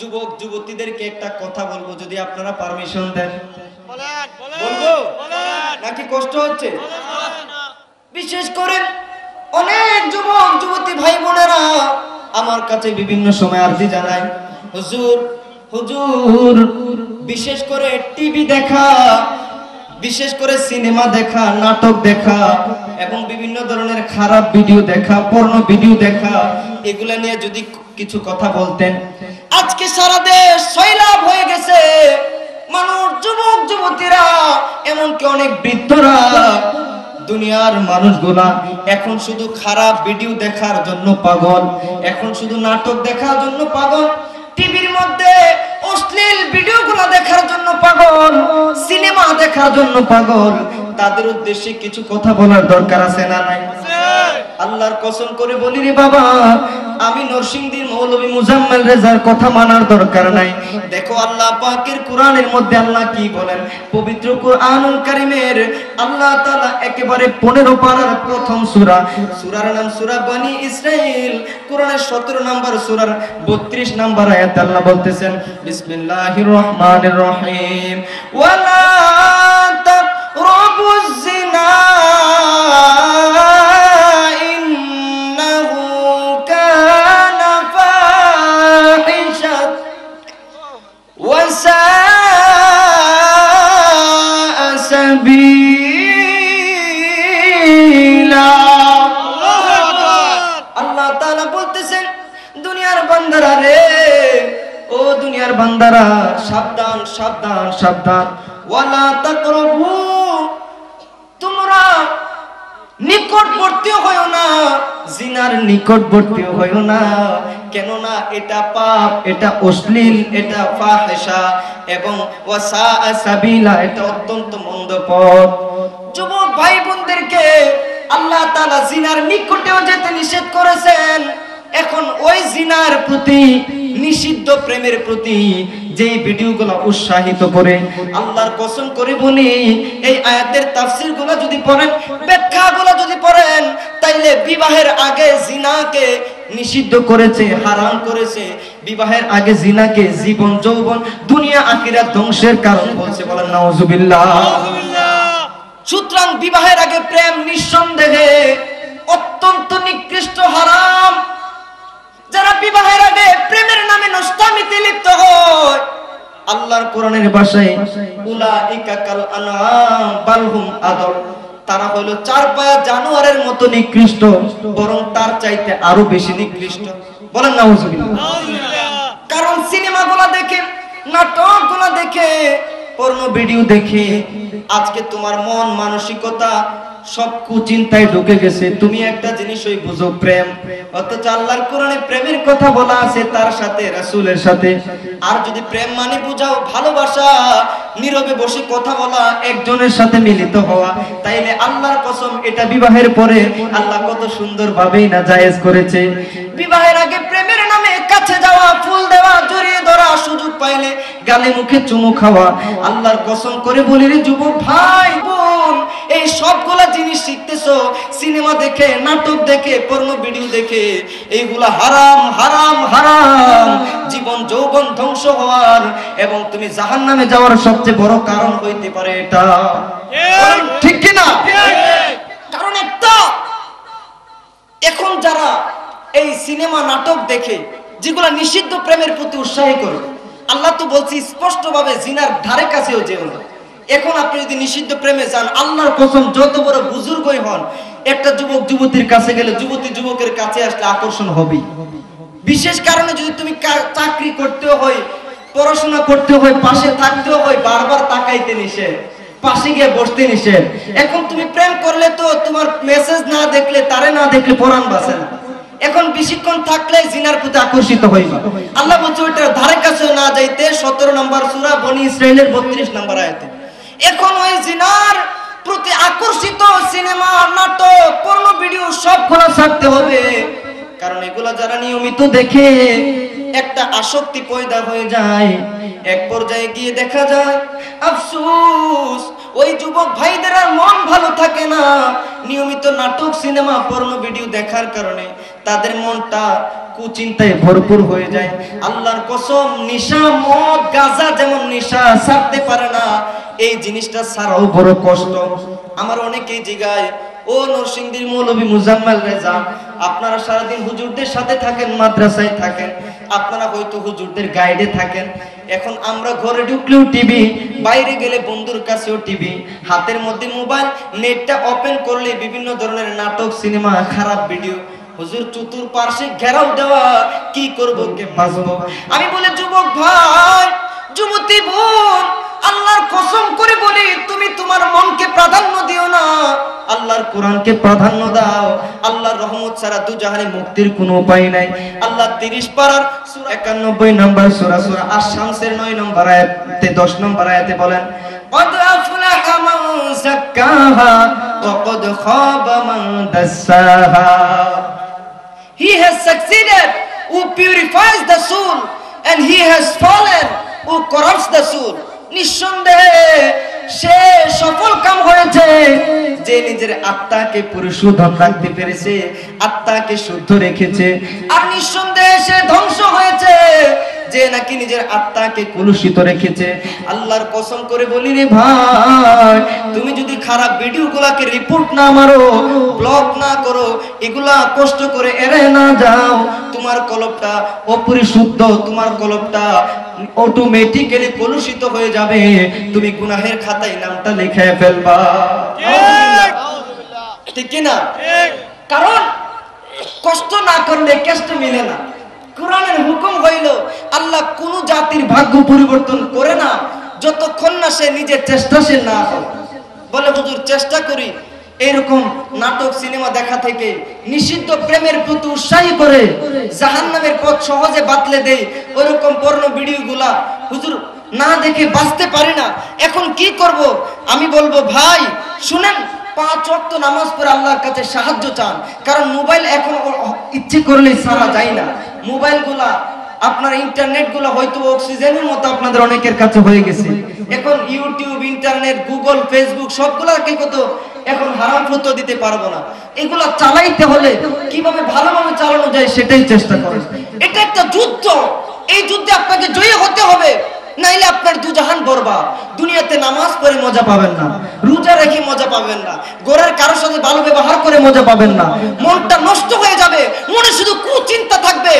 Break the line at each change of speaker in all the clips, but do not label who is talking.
যুবক যুবতীদেরকে একটা কথা বলব যদি আপনারা পারমিশন দেন। বলব? নাকি কষ্ট হচ্ছে? বিশেষ করে অনেক যুবক যুবতী ভাই বোনেরা আমার কাছে বিভিন্ন সময় আরজি জানায় হুজুর হুজুর বিশেষ করে টিভি দেখা বিশেষ করে সিনেমা দেখা নাটক দেখা এবং বিভিন্ন ধরনের খারাপ ভিডিও দেখা পর্ণ ভিডিও দেখা এগুলা নিয়ে যদি কিছু কথা বলতেন আজকে সারা দেশ সৈলাভ হয়ে গেছে। মানুষ, যুবক, যুবতীরা, এমনকি অনেক বৃদ্ধরা, দুনিয়ার মানুষগুলা এখন শুধু খারাপ ভিডিও দেখার জন্য পাগল, এখন শুধু নাটক দেখার জন্য পাগল, টিভির মধ্যে অশ্লীল ভিডিওগুলো দেখার জন্য পাগল, সিনেমা দেখার জন্য পাগল। তাদের উদ্দেশ্যে কিছু কথা বলার দরকার আছে না নাই? আল্লাহর কসম করে বলি রে বাবা, আমি নরসিংদীর রেজার কথা মানার দরকার নাই। দেখো আল্লাহ পাকের কোরআনের মধ্যে আল্লাহ কি বলেন? পবিত্র কোরআনুল কারিমের আল্লাহ তাআলা একেবারে 15 পারার প্রথম সূরা। সূরার নাম সূরা বনি ইসরাইল কোরআনের 17 নম্বর সূরার 32 নম্বর আয়াত আল্লাহ বলতেছেন, বিসমিল্লাহির রহমানির রহিম। ওয়ালা তাকরাবুজ জিনা সাবধান। তোমরা না, জিনার না। কেননা এটা পাপ, এটা অশ্লীল, এটা ফাহেসা এবং ওয়াসা এটা অত্যন্ত মন্দ পথ। যুবক ভাই বোনদেরকে আল্লাহ তাআলা জিনার নিকটেও যেতে নিষেধ করেছেন। এখন ওই জিনার প্রতি নিষিদ্ধ প্রেমের প্রতি যেই ভিডিওগুলো উৎসাহিত করে আল্লাহর কসম করে বলি এই আয়াতের তাফসিরগুলো যদি পড়েন ব্যাখ্যা গুলো যদি পড়েন তাইলে বিবাহের আগে জিনাকে নিষিদ্ধ করেছে হারাম করেছে। বিবাহের আগে জিনাকে জীবন যৌবন দুনিয়া আখিরাত ধ্বংসের কারণ বলছে বলেন নাউজুবিল্লাহ। সুতরাং বিবাহের আগে প্রেম নিঃসন্দেহে অত্যন্ত নিকৃষ্ট হারাম। যারা বিবাহের আগে প্রেমের নামে নষ্টামিতে লিপ্ত হয়, আল্লাহর কোরআনের ভাষায়, উলাইকা কাল আনআম বালহুম আদল। তারা হলো চার পায়া জানোয়ারের মতো নিকৃষ্ট, বরং তার চাইতে আরও বেশি নিকৃষ্ট। বলেন নাউজুবিল্লাহ কারণ সিনেমাগুলো দেখে, নাটকগুলো দেখে, পর্ণ ভিডিও দেখে, আজকে তোমার মন মানসিকতা সব কুচিন্তায় ঢুকে গেছে। তুমি একটা জিনিসই বুঝো, প্রেম। অথচ আল্লাহর কোরআনে প্রেমের কথা বলা আছে তার সাথে, রাসূলের সাথে। আর যদি প্রেম মানে বুঝাও, ভালোবাসা, নীরবে বসে কথা বলা, একজনের সাথে মিলিত হওয়া, তাইলে আল্লাহর কসম, এটা বিবাহের পরে আল্লাহ কত সুন্দর ভাবেই না জায়েজ করেছে। বিবাহের আগে প্রেমের নামে কাছে যাওয়া, ফুল দেওয়া, জড়িয়ে ধরা, সুযোগ পাইলে গালে মুখে চুমু খাওয়া, আল্লাহর কসম করে বলি রে যুবক ভাই, বোন, এই সবগুলা জিনিস শিখতেছো, সিনেমা দেখে, নাটক দেখে, পর্ণ ভিডিও দেখে, এইগুলা হারাম হারাম হারাম। জীবন, যৌবন ধ্বংস হওয়ার এবং তুমি জাহান নামে যাওয়ার সবচেয়ে বড় কারণ হইতে পারে এটা। ঠিক কিনা? কারণ একটা, এখন যারা এই সিনেমা, নাটক দেখে, যেগুলা নিষিদ্ধ প্রেমের প্রতি উৎসাহী করে আল্লাহ তো বলছি স্পষ্ট ভাবে জিনার ধারে কাছেও যেও না। এখন আপনি যদি নিষিদ্ধ প্রেমে যান, আল্লাহর কসম, যত বড় বুজুর্গই হন, একটা যুবক যুবতীর কাছে গেলে যুবতী যুবকের কাছে আসলে আকর্ষণ হবেই। বিশেষ কারণে যদি তুমি চাকরি করতে হয়, পড়াশোনা করতে হয়, পাশে থাকতেও হয়, বারবার তাকাইতে নিষেধ, পাশে গিয়ে বসতে নিষেধ। এখন তুমি প্রেম করলে তো তোমার মেসেজ না দেখলে, তারে না দেখলে পরাণ বাসে না। এখন বেশিক্ষণ থাকলে জিনার প্রতি আকর্ষিত হইবা আল্লাহ বলছে, ওইটার ধারে কাছে না যাইতে সতেরো নম্বর সুরা বনি ইসরায়েলের বত্রিশ নম্বর আয়াতে। এখন ওই জিনার প্রতি আকর্ষিত সিনেমা, নাটক পর্ণ ভিডিও সব সবগুলো ছাড়তে হবে। কারণ এগুলা যারা নিয়মিত দেখে, একটা আসক্তি পয়দা হয়ে যায়। এক পর্যায়ে গিয়ে দেখা যায়, আফসোস ওই যুবক ভাইদের আর মন ভালো থাকে না। নিয়মিত নাটক, সিনেমা, পর্ণ, ভিডিও দেখার কারণে তাদের মনটা কুচিন্তায় ভরপুর হয়ে যায়। আল্লাহর কসম, নিশা, মদ, গাঁজা যেমন নিশা ছাড়তে পারে না, এই জিনিসটা ছাড়াও বড় কষ্ট। আমার অনেকেই জিগায়, ও নরসিংদীর মৌলভী মুজাম্মাল রেজা, আপনারা সারাদিন হুজুরদের সাথে থাকেন, মাদ্রাসায় থাকেন আপনারা হয়তো হুজুরদের গাইডে থাকেন। এখন আমরা ঘরে ঢুকলেও টিভি বাইরে গেলে বন্ধুর কাছেও টিভি হাতের মধ্যে মোবাইল নেটটা ওপেন করলে বিভিন্ন ধরনের নাটক সিনেমা খারাপ ভিডিও হুজুর চতুর ঘেরাও দেওয়া, কি করব, কে বাঁচবো? আমি বলে, যুবক ভাই, যুবতী বোন, আল্লাহর কসম করে বলি, তুমি তোমার মনকে প্রাধান্য দিও না। আল্লাহর কোরআনকে প্রাধান্য দাও আল্লাহর রহমত ছাড়া দু জাহানে মুক্তির কোনো উপায় নাই আল্লাহ 30 পারার সূরা 91 নম্বর সূরা সূরা আশ-শামসের 9 নম্বর আয়াতে 10 নম্বর আয়াতে বলেন قد أفلح من زكاها وقد خاب من دساها He has succeeded who purifies the soul and he has fallen who corrupts the soul. নিঃসন্দেহে সে সফল কাম হয়েছে যে নিজের আত্মাকে পরিশুদ্ধ রাখতে পেরেছে, আত্মাকে শুদ্ধ রেখেছে। আর নিঃসন্দেহে সে ধ্বংস হয়েছে। যে নাকি নিজের আত্মাকে কলুষিত রেখেছে। আল্লাহর কসম করে বলি রে ভাই, তুমি যদি খারাপ ভিডিও গুলাকে রিপোর্ট না মারো ব্লক না করো, এগুলা কষ্ট করে এড়ে না যাও তোমার কলবটা অপরিশুদ্ধ তোমার কলবটা অটোমেটিক্যালি কলুষিত হয়ে যাবে। তুমি গুনাহের খাতায় নামটা লিখে ফেলবা। ঠিক। কি না? কারণ কষ্ট না করলে কেষ্ট মিলে না। কোরআনের হুকুম হইল আল্লাহ কোন জাতির ভাগ্য পরিবর্তন করে না যতক্ষণ না সে নিজের চেষ্টা সে না হয়। বলে হুজুর চেষ্টা করি এরকম নাটক, সিনেমা দেখা থেকে নিষিদ্ধ প্রেমের প্রতি উৎসাহী করে জাহান্নামের পথ সহজে বাতলে দেয়। ওইরকম পর্ণ ভিডিও গুলা হুজুর না দেখে বাঁচতে পারি না। এখন কি করব? আমি বলব, ভাই, শুনেন, পাঁচ নামাজ পড়ে আল্লাহর কাছে সাহায্য চান। কারণ মোবাইল এখন ইচ্ছে করলেই সারা যায় না। মোবাইলগুলা আপনার ইন্টারনেটগুলো হয়তো অক্সিজেনের মতো আপনাদের অনেকের কাছে হয়ে গেছে। এখন ইউটিউব ইন্টারনেট গুগল ফেসবুক সবগুলোকে কত এখন হারাম ফতো দিতে পারব না। এগুলো চালাইতে হলে কীভাবে ভালোভাবে চালানো যায় সেটাই চেষ্টা করেন। এটা একটা যুদ্ধ। এই যুদ্ধে আপনাকে জয়ী হতে হবে। নাইলে আপনার দুজাহান বরবাদ। দুনিয়াতে নামাজ পড়ে মজা পাবেন না, রোজা রেখে মজা পাবেন না গোরের কারোর সাথে ভালো ব্যবহার করে মজা পাবেন না, মনটা নষ্ট হয়ে যাবে, মনে শুধু কুচিন্তা থাকবে,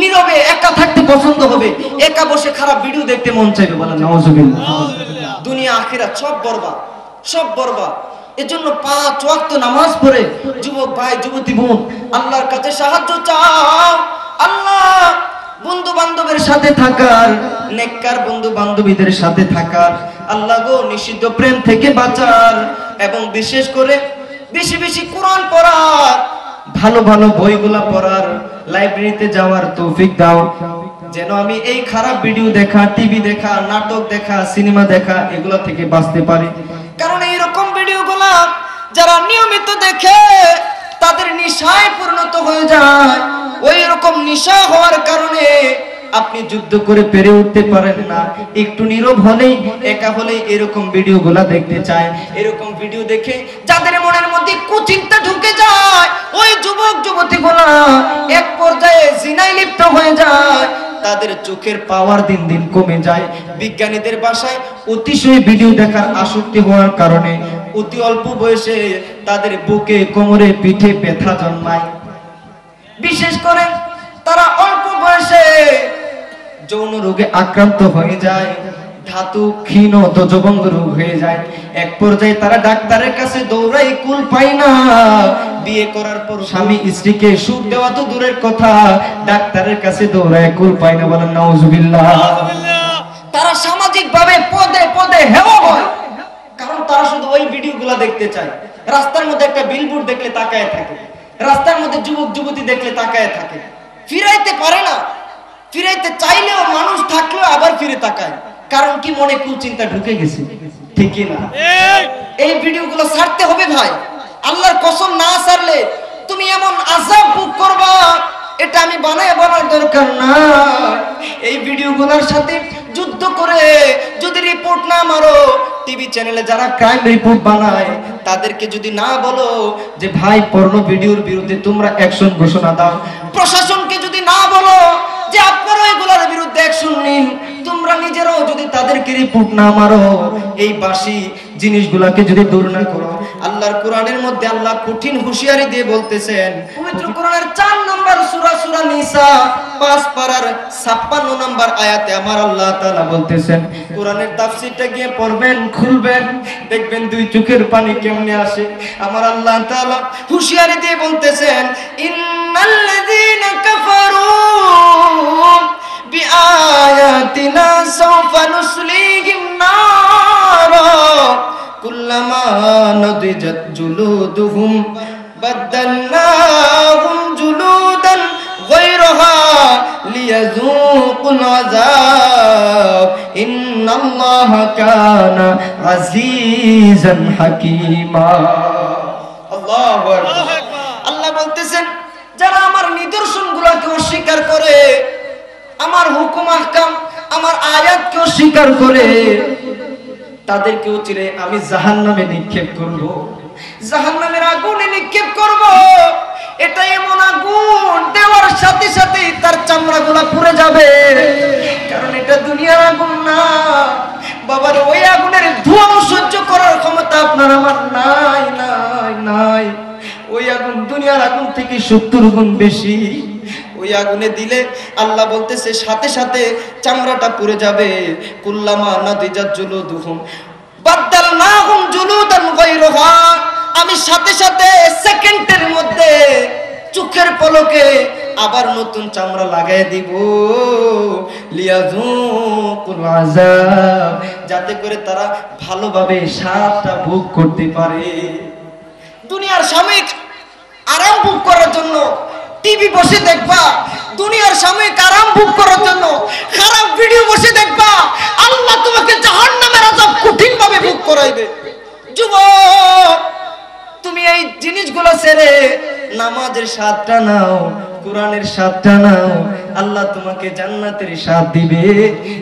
নীরবে একা থাকতে পছন্দ হবে, একা বসে খারাপ ভিডিও দেখতে মন চাইবে বলেন দুনিয়া, আখিরাত সব বরবাদ সব বরবাদ। এজন্য পাঁচ ওয়াক্ত নামাজ পড়ে, যুবক ভাই, যুবতী বোন, আল্লাহর কাছে সাহায্য চাও, আল্লাহ বন্ধু বান্ধবের সাথে থাকার, নেককার বন্ধু বান্ধবীদের সাথে থাকার, আল্লাহ গো নিষিদ্ধ প্রেম থেকে বাঁচার এবং বিশেষ করে বেশি বেশি কোরআন পড়ার, ভালো ভালো বইগুলা পড়ার লাইব্রেরিতে যাওয়ার তৌফিক দাও। যেন আমি এই খারাপ ভিডিও দেখা, টিভি দেখা, নাটক দেখা, সিনেমা দেখা, এগুলো থেকে বাঁচতে পারি। কারণ এইরকম ভিডিওগুলা যারা নিয়মিত দেখে তাদের নিশায় পরিণত হয়ে যায়। ওই রকম নিশা হওয়ার কারণে আপনি যুদ্ধ করে পেরে উঠতে পারেন না। একটু নীরব হলেই, একা হলেই এরকম ভিডিও গুলা দেখতে চায়। এরকম ভিডিও দেখে যাদের মনের মধ্যে কুচিন্তা ঢুকে যায়, ওই যুবক যুবতী গুলা এক পর্যায়ে জিনাই লিপ্ত হয়ে যায়। তাদের চোখের পাওয়ার দিন দিন কমে যায়। বিজ্ঞানীদের বাসায় অতিশয় ভিডিও দেখার আসক্তি হওয়ার কারণে অতি অল্প বয়সে তাদের বুকে, কোমরে, পিঠে ব্যথা জন্মায়। বিশেষ করে তারা অল্প বয়সে যৌন রোগে আক্রান্ত হয়ে যায় ধাতু ক্ষীণ ধ্বজভঙ্গ রোগ হয়ে যায়। এক পর্যায়ে তারা ডাক্তারের কাছে দৌড়াই কুল পায় না। বিয়ে করার পর স্বামী স্ত্রীকে সুখ দেওয়া তো দূরের কথা। ডাক্তারের কাছে দৌড়ায় কুল পায় না বলেন নাউজুবিল্লাহ। তারা সামাজিক ভাবে পদে পদে হেও হয়। কারণ তারা শুধু ওই ভিডিওগুলো দেখতে চায়। রাস্তার মধ্যে একটা বিলবোর্ড দেখলে তাকায় থাকে। রাস্তার মধ্যে যুবক যুবতী দেখলে তাকায় থাকে। ফিরাইতে পারে না। ফিরাইতে চাইলেও মানুষ থাকলেও আবার ফিরে তাকায়। কারণ কি মনে কুচিন্তা ঢুকে গেছে? ঠিকই না। এই ভিডিওগুলো ছাড়তে হবে ভাই। আল্লাহর কসম না ছাড়লে তুমি এমন আজাব ভোগ করবা এটা আমি বানায় বলার দরকার না। এই ভিডিওগুলোর সাথে যুদ্ধ করে যদি রিপোর্ট না মারো টিভি চ্যানেলে যারা ক্রাইম রিপোর্ট বানায় তাদেরকে যদি না বলো যে ভাই পর্ণ ভিডিওর বিরুদ্ধে তোমরা অ্যাকশন ঘোষণা দাও। প্রশাসনকে যদি না বলো যে আপনারা এগুলোর বিরুদ্ধে অ্যাকশন নিন। তোমরা নিজেরাও যদি তাদেরকে রিপোর্ট না মারো এই বাসি জিনিসগুলাকে যদি দূর না করো। আল্লাহর কোরআনের মধ্যে আল্লাহ কঠিন হুঁশিয়ারি দিয়ে বলতেছেন পবিত্র কোরআনের চার নম্বর সূরা সূরা নিসা পাঁচ পারার ছাপ্পান্ন নম্বর আয়াতে আমার আল্লাহ তাআলা বলতেছেন কোরআনের তাফসীরটা গিয়ে পড়বেন খুলবেন দেখবেন দুই চোখের পানি কেমনে আসে। আমার আল্লাহ তাআলা হুঁশিয়ারি দিয়ে বলতেছেন ইন্নাল্লাযীনা কাফারু বিআয়াতিনা সাওফা নুসলিহিম নারা কুল্লামা নদিজাত জুলুদুহুম বাদদালনাহুম জুলুদান غيرها ليذوقوا العذاب إن الله كان عزيزا حكيما الله أكبر আল্লাহ বলতেছেন যারা আমার নিদর্শন গুলাকে অস্বীকার করে আমার হুকুম আহকাম, আমার আয়াতকে স্বীকার করে। তাদেরকেও চিরে আমি জাহান নামে নিক্ষেপ করব। জাহান নামের আগুনে নিক্ষেপ করব। এটা এমন আগুন, দেওয়ার সাথে সাথে তার চামড়া গুলা পুড়ে যাবে। কারণ এটা দুনিয়ার আগুন না। বাবার ওই আগুনের ধোঁয়া সহ্য করার ক্ষমতা আপনার আমার নাই নাই নাই। ওই আগুন দুনিয়ার আগুন থেকে সত্তর গুণ বেশি। ওই আগুনে দিলে আল্লাহ বলতেছে, সাথে সাথে চামড়াটা পুড়ে যাবে। কুল্লামা নাদিজাত জুলুদুহুম। বাদদালনাহুম জুলুদান গায়রাহা। আমি সাথে সাথে সেকেন্ডের মধ্যে চোখের পলকে আবার নতুন চামড়া লাগাই দিব। যাতে করে তারা ভালোভাবে স্বাদটা ভোগ করতে পারে। দুনিয়ার সাময়িক আরাম ভোগ করার জন্য টিভি বসে দেখবা, দুনিয়ার সামনে কারাম বুক করার জন্য খারাপ ভিডিও বসে দেখবা, আল্লাহ তোমাকে জাহান্নামের আযাব কঠিন ভাবে বুক করাইবে। যুবক, তুমি এই জিনিসগুলো ছেড়ে নামাজের স্বাদটা নাও কোরআনের স্বাদটা নাও আল্লাহ তোমাকে জান্নাতের স্বাদ দিবে।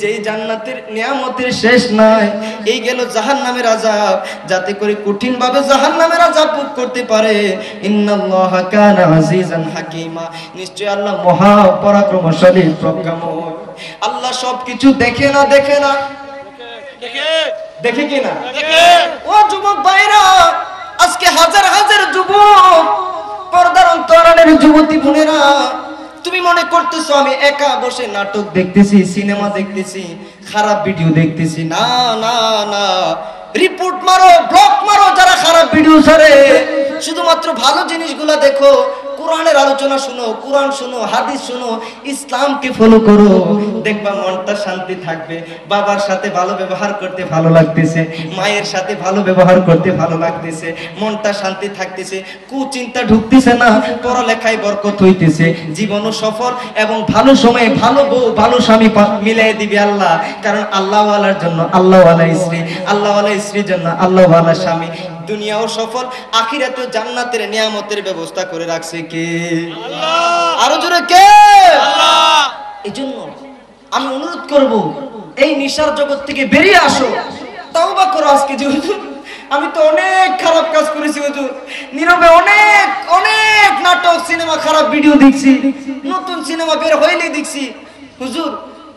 যেই জান্নাতের নিয়ামতের শেষ নাই এই গেল জাহান্নামের আযাব। যাতে করে কঠিন ভাবে জাহান্নামের আযাব ভোগ করতে পারে। কানা হাকিমা। নিশ্চয় আল্লাহ মহা পরাক্রমশালী প্রজ্ঞাময়। আল্লাহ সবকিছু দেখে না দেখে না। দেখে। কি না? ও যুবক ভাইরা আজকে হাজার হাজার যুবক পর্দার অন্তরালের যুবতী বোনেরা। তুমি মনে করতেছো, আমি একা বসে নাটক দেখতেছি, সিনেমা দেখতেছি, খারাপ ভিডিও দেখতেছি। না না না। রিপোর্ট মারো, ব্লক মারো, যারা খারাপ ভিডিও ছাড়ে। শুধুমাত্র ভালো জিনিসগুলা দেখো কোরআনের আলোচনা শুনো, কোরআন শুনো, হাদিস শুনো, ইসলামকে ফলো করো। দেখবা মনটা শান্তি থাকবে। বাবার সাথে ভালো ব্যবহার করতে ভালো লাগতেছে, মায়ের সাথে ভালো ব্যবহার করতে ভালো লাগতেছে, মনটা শান্তি থাকতেছে, কুচিন্তা ঢুকতেছে না, পড়ালেখায় বরকত হইতেছে, জীবনও সফল এবং ভালো সময়ে ভালো বউ, ভালো স্বামী মিলাই দিবে আল্লাহ। কারণ আল্লাহওয়ালার জন্য আল্লাহওয়ালা স্ত্রী, আল্লাহওয়ালা স্ত্রীর জন্য আল্লাহওয়ালা স্বামী। দুনিয়াও সফল আখিরাতেও জান্নাতের নিয়ামতের ব্যবস্থা করে রাখছে কে? আরও জোরে কে? এই জন্য আমি অনুরোধ করব এই নিশার জগৎ থেকে বেরিয়ে আসো। তাওবা করো আজকে যে আমি তো অনেক খারাপ কাজ করেছি হুজুর। নীরবে অনেক অনেক নাটক সিনেমা খারাপ ভিডিও দেখছি। নতুন সিনেমা বের হইলেই দেখছি। হুজুর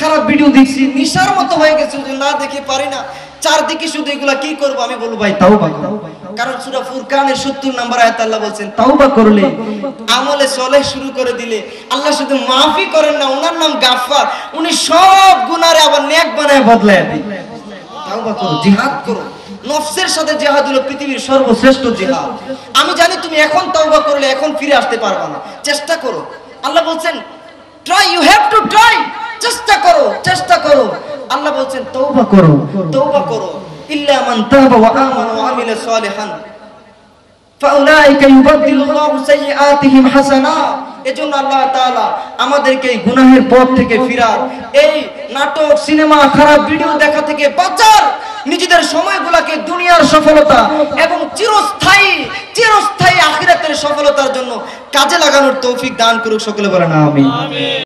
খারাপ ভিডিও দেখছি। নিশার মতো হয়ে গেছে হুজুর না দেখে পারি না। চারদিকে শুধু এগুলা কি করব আমি বলব ভাই? তাওবা করো। কারণ সূরা ফুরকানের 70 নম্বর আয়াত আল্লাহ বলছেন তাওবা করলে আমলে সলেহ শুরু করে দিলে আল্লাহ শুধু মাফি করেন না ওনার নাম গাফফার। উনি সব গুনারে আবার নেক বানায় বদলায় দেন। করো জিহাদ করো। নফসের সাথে জিহাদ হলো পৃথিবীর সর্বশ্রেষ্ঠ জিহাদ। আমি জানি তুমি এখন তাওবা করলে এখন ফিরে আসতে পারবে না। চেষ্টা করো। আল্লাহ বলছেন try you have to try চেষ্টা করো চেষ্টা করো। আল্লাহ বলছেন, তওবা করো তওবা করো। ইল্লা মান তাবা ওয়া আমানা ওয়া আমিলা সালিহান। ফাউলাইকা ইউবাদদিলুল্লাহু সাইয়্যাতিহিম হাসানাত এজন্য আল্লাহ তাআলা আমাদেরকে এই গুনাহের পথ থেকে ফিরার এই নাটক, সিনেমা, খারাপ ভিডিও দেখা থেকে বাঁচার, নিজেদের সময়গুলোকে দুনিয়ার সফলতা এবং চিরস্থায়ী চিরস্থায়ী আখিরাতের সফলতার জন্য কাজে লাগানোর তৌফিক দান করুক সকলে বলেন আমিন।